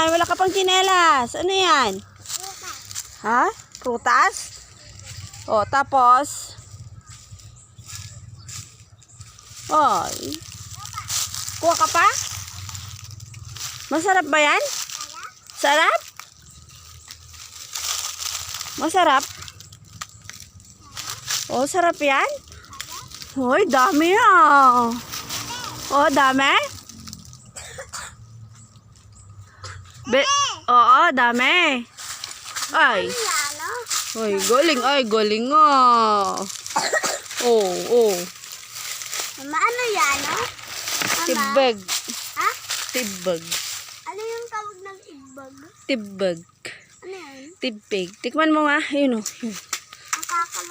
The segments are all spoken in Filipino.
yan? Wala ka pang chinelas. Ano yan? Ha? Prutas? O, tapos? Ay. Kuha ka pa? Masarap ba yan? Sarap? Masarap? Oh, sarap yan? Hoy, dami ah. Oh, dami? Be Oo, dami. Ay. Ay, galing. Ay, galing ah. Oh, oh. Mama, ano yan, no? Mama, Tibag. ha? Tibag. Ano yung tawag ng igbag? Tibag. Ano yan? Tibig. Tikman mo nga. Yun oh. Yun.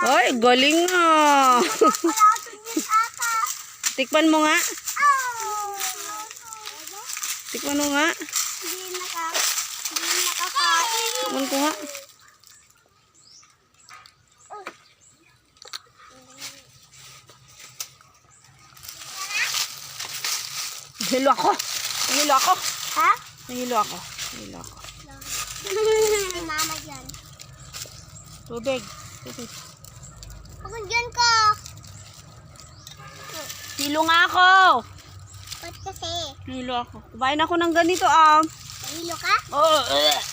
Ay, galing ata. Tikman mo nga. Oh! Tikman mo nga. Tikman ko nga. Hilo ako. Hilo ako. Ha? Hilo ako. Hilo ako. Mama dyan. Tubig. Tubig. Ako dyan ka. Hilo nga ako. Ba't kasi? Hilo ako. Kumain ako ng ganito ah. Nahilo ka? Oh, uh.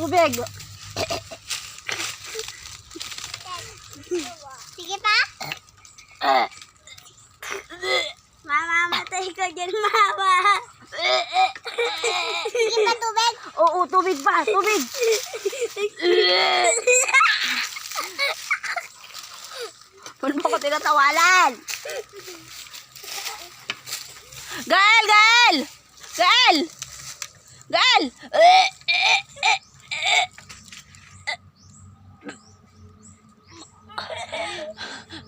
Tubig. Sige pa? Mama, matay ka dyan, mama. Sige pa, tubig. Oo, tubig pa. Tubig. Paano mo ko tinatawalan? Gael! Gael! Gael! Gael!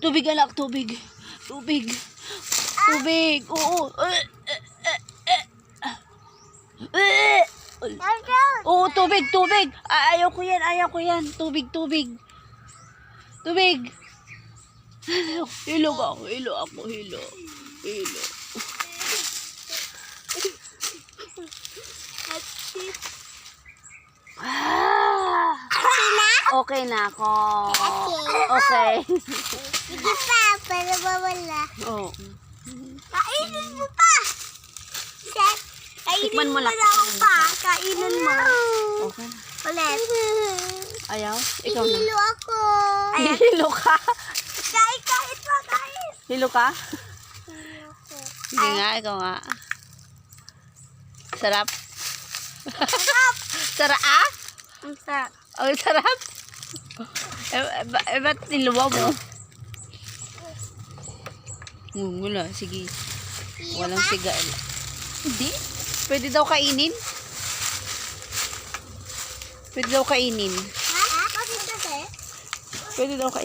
Tubig anak, tubig. Tubig. Tubig. Oo. Oo, tubig, tubig. Ayaw ko yan, ayaw ko yan. Tubig, tubig. Tubig. Hilo ako, hilo ako, hilo. Hilo. Ah, okay na ako. Okay. Sige pa, para mawala. Oh. Kainin mo pa! Chef, kainin mo mo lang. pa. Kainin mo. Okay. Ulit. Ayaw? Ikaw na. Hilo ako. Hilo ka? Kahit kahit pa, kahit. Hilo ka? Hilo ako. Hindi nga, ikaw nga. Sarap. Sarap. Sarap ah? Ang sarap. Ang sarap. Eh, eh, ba- eh, ba't niluwa mo? Hmm, wala, sige. Walang siga. Hindi. Pwede daw kainin. Pwede daw kainin. Pwede daw kainin.